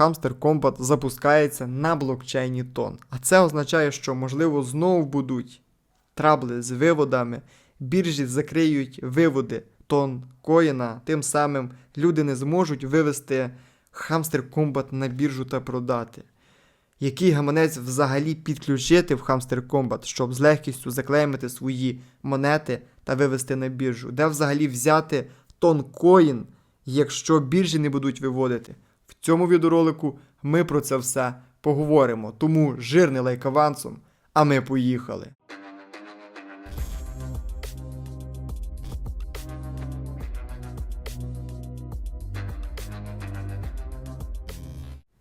Hamster Combat запускається на блокчейні Тон. А це означає, що можливо знову будуть трабли з виводами, біржі закриють виводи тон коїна, тим самим люди не зможуть вивести Hamster Combat на біржу та продати. Який гаманець взагалі підключити в Hamster Combat, щоб з легкістю заклеймити свої монети та вивести на біржу? Де взагалі взяти тонкоін, якщо біржі не будуть виводити? В цьому відеоролику ми про це все поговоримо. Тому жирний лайк авансом, а ми поїхали.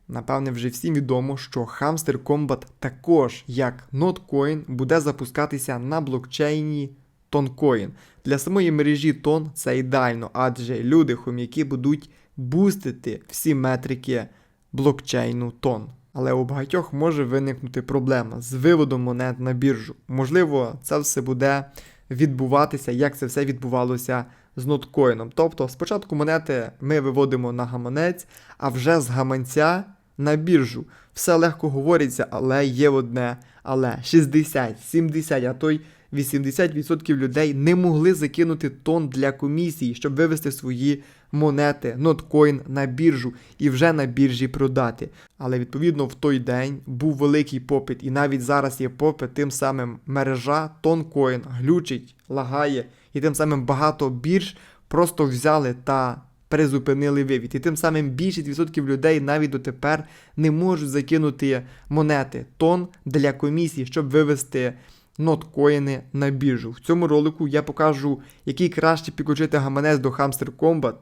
Напевне, вже всім відомо, що Hamster Combat також, як Notcoin, буде запускатися на блокчейні Toncoin. Для самої мережі Тон це ідеально, адже люди хом'яки будуть бустити всі метрики блокчейну Тон. Але у багатьох може виникнути проблема з виводом монет на біржу. Можливо, це все буде відбуватися, як це все відбувалося з ноткоїном. Тобто, спочатку монети ми виводимо на гаманець, а вже з гаманця на біржу. Все легко говориться, але є одне. Але 60, 70, а то й 80% людей не могли закинути тон для комісії, щоб вивести свої монети, ноткоін на біржу і вже на біржі продати. Але відповідно в той день був великий попит, і навіть зараз є попит, тим самим мережа тонкоін глючить, лагає, і тим самим багато бірж просто взяли та призупинили вивід. І тим самим більшість відсотків людей навіть дотепер не можуть закинути монети тон для комісії, щоб вивести ноткоїни на біржу. В цьому ролику я покажу, який краще підключити гаманець до Hamster Combat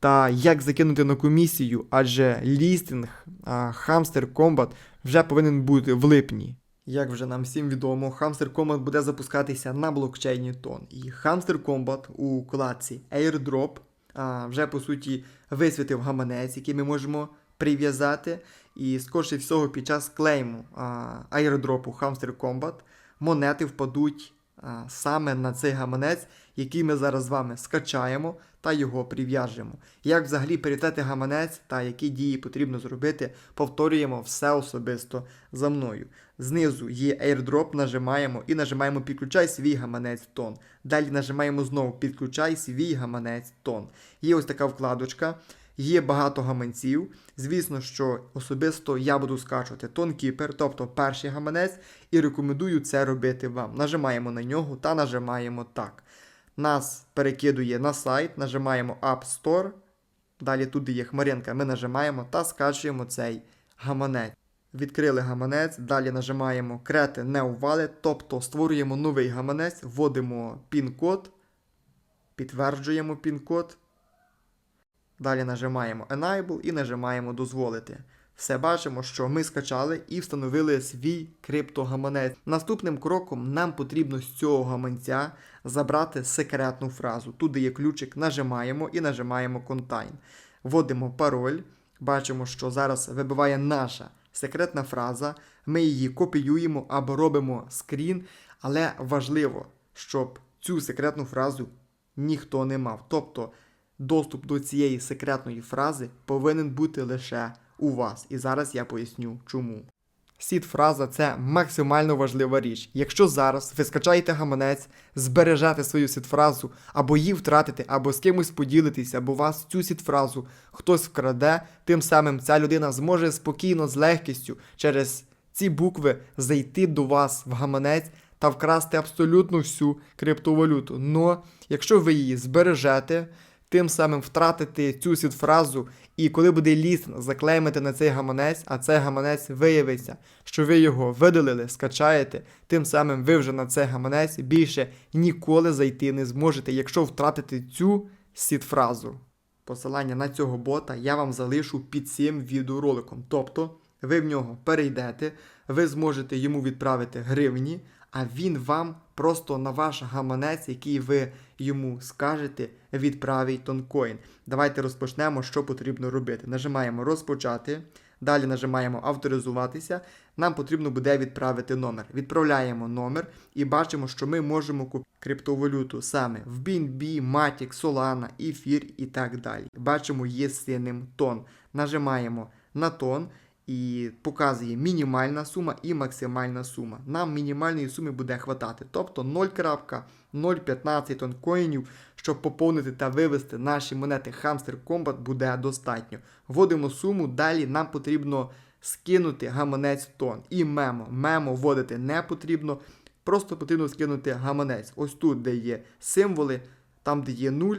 та як закинути на комісію, адже лістинг Hamster Combat вже повинен бути в липні. Як вже нам всім відомо, Hamster Combat буде запускатися на блокчейні Тон. І Hamster Combat у вкладці Airdrop а, вже по суті висвітив гаманець, який ми можемо прив'язати. І скорше всього під час клейму а, аеродропу Hamster Combat монети впадуть а, саме на цей гаманець, який ми зараз з вами скачаємо та його прив'яжемо. Як взагалі перетати гаманець та які дії потрібно зробити, повторюємо все особисто за мною. Знизу є airdrop, нажимаємо і нажимаємо підключай свій гаманець тон. Далі нажимаємо знову підключай свій гаманець тон. Є ось така вкладочка. Є багато гаманців. Звісно, що особисто я буду скачувати TonKeeper, тобто перший гаманець, і рекомендую це робити вам. Нажимаємо на нього та нажимаємо так. Нас перекидує на сайт, нажимаємо App Store. Далі туди є хмаринка, ми нажимаємо та скачуємо цей гаманець. Відкрили гаманець, далі нажимаємо Create New Wallet, тобто створюємо новий гаманець, вводимо пін-код, підтверджуємо пін-код. Далі нажимаємо Enable і нажимаємо Дозволити. Все бачимо, що ми скачали і встановили свій криптогаманець. Наступним кроком нам потрібно з цього гаманця забрати секретну фразу. Туди є ключик, нажимаємо і нажимаємо Contain. Вводимо пароль. Бачимо, що зараз вибиває наша секретна фраза. Ми її копіюємо або робимо скрін, але важливо, щоб цю секретну фразу ніхто не мав. Тобто доступ до цієї секретної фрази повинен бути лише у вас. І зараз я поясню чому. Сід фраза це максимально важлива річ. Якщо зараз ви скачаєте гаманець, збережете свою сід-фразу, або її втратите, або з кимось поділитесь, або вас цю сід-фразу хтось вкраде, тим самим ця людина зможе спокійно з легкістю через ці букви зайти до вас в гаманець та вкрасти абсолютно всю криптовалюту. Но якщо ви її збережете, тим самим втратити цю сід-фразу, і коли буде ліст заклеймити на цей гаманець, а цей гаманець виявиться, що ви його видалили, скачаєте, тим самим ви вже на цей гаманець більше ніколи зайти не зможете, якщо втратите цю сід-фразу. Посилання на цього бота я вам залишу під цим відеороликом. Тобто ви в нього перейдете, ви зможете йому відправити гривні, а він вам просто на ваш гаманець, який ви йому скажете, відправить тонкоін. Давайте розпочнемо, що потрібно робити. Нажимаємо розпочати. Далі нажимаємо авторизуватися. Нам потрібно буде відправити номер. Відправляємо номер і бачимо, що ми можемо купити криптовалюту саме в BNB, Matic, Solana, Ефір і так далі. Бачимо, є синим тон. Нажимаємо на тон і показує мінімальна сума і максимальна сума. Нам мінімальної суми буде хватати, тобто 0,015 тонн коїнів, щоб поповнити та вивести наші монети Hamster Combat буде достатньо. Вводимо суму, далі нам потрібно скинути гаманець тон і мемо. Мемо вводити не потрібно, просто потрібно скинути гаманець. Ось тут, де є символи, там, де є 0,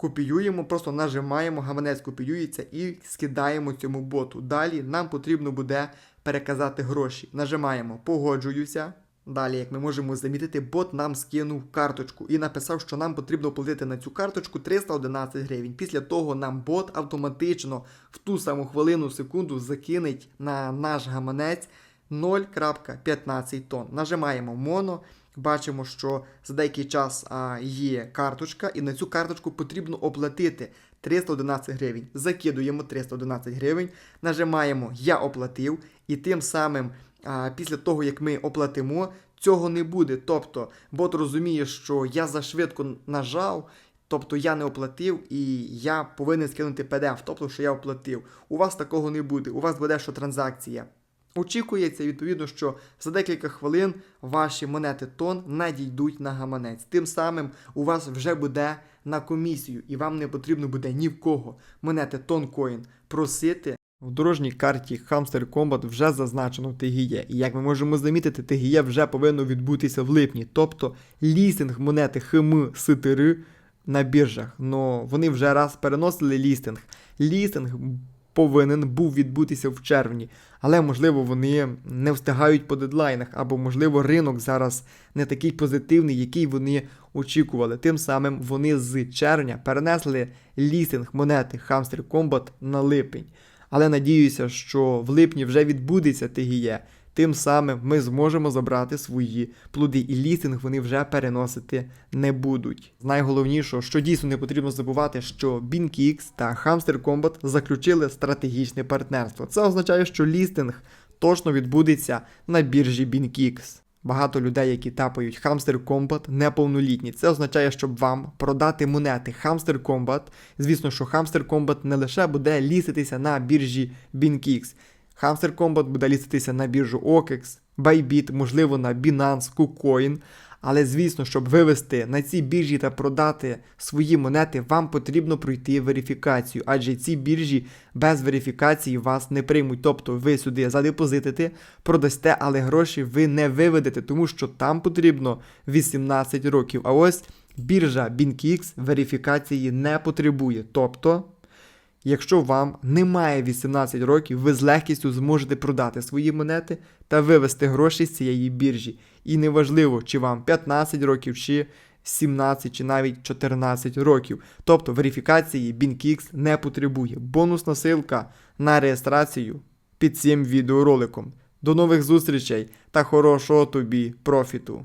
копіюємо, просто нажимаємо, гаманець копіюється і скидаємо цьому боту. Далі нам потрібно буде переказати гроші. Нажимаємо погоджуюся. Далі, як ми можемо замітити, бот нам скинув карточку і написав, що нам потрібно платити на цю карточку 311 гривень. Після того нам бот автоматично в ту саму хвилину секунду закинеть на наш гаманець 0,15 тонн. Нажимаємо моно. Бачимо, що за деякий час є карточка, і на цю карточку потрібно оплатити 311 гривень. Закидуємо 311 гривень, нажимаємо Я оплатив, і тим самим після того, як ми оплатимо, цього не буде. Тобто бот розуміє, що я зашвидко нажав. Тобто я не оплатив і я повинен скинути PDF, тобто, що я оплатив. У вас такого не буде. У вас буде, що транзакція Очікується, відповідно, що за декілька хвилин ваші монети тон надійдуть на гаманець. Тим самим у вас вже буде на комісію, і вам не потрібно буде ні в кого монети тонкоін просити. В дорожній карті Hamster Combat вже зазначено TGE. І як ми можемо замітити, TGE вже повинно відбутися в липні. Тобто лістинг монети ХМ СТР на біржах. Но вони вже раз переносили лістинг. Лістинг повинен був відбутися в червні, але можливо вони не встигають по дедлайнах, або можливо ринок зараз не такий позитивний, який вони очікували. Тим самим вони з червня перенесли лісинг монети Hamster Combat на липень. Але надіюся, що в липні вже відбудеться ТГЄ. Тим самим ми зможемо забрати свої плоди, і лістинг вони вже переносити не будуть. Найголовніше, що дійсно не потрібно забувати, що BinkX та Hamster Combat заключили стратегічне партнерство. Це означає, що лістинг точно відбудеться на біржі BinkX. Багато людей, які тапають Hamster Combat, неповнолітні. Це означає, щоб вам продати монети Hamster Combat. Звісно, що Hamster Combat не лише буде ліситися на біржі BinkX. Hamster Combat буде ліститися на біржу OKEX, Bybit, можливо, на Binance, KuCoin. Але звісно, щоб вивести на ці біржі та продати свої монети, вам потрібно пройти верифікацію, адже ці біржі без верифікації вас не приймуть. Тобто ви сюди задепозитите, продасте, але гроші ви не виведете, тому що там потрібно 18 років. А ось біржа BinkX верифікації не потребує. Тобто. Якщо вам немає 18 років, ви з легкістю зможете продати свої монети та вивести гроші з цієї біржі. І неважливо, чи вам 15 років, чи 17, чи навіть 14 років. Тобто верифікації BinkX не потребує. Бонусна ссылка на реєстрацію під цим відеороликом. До нових зустрічей та хорошого тобі профіту!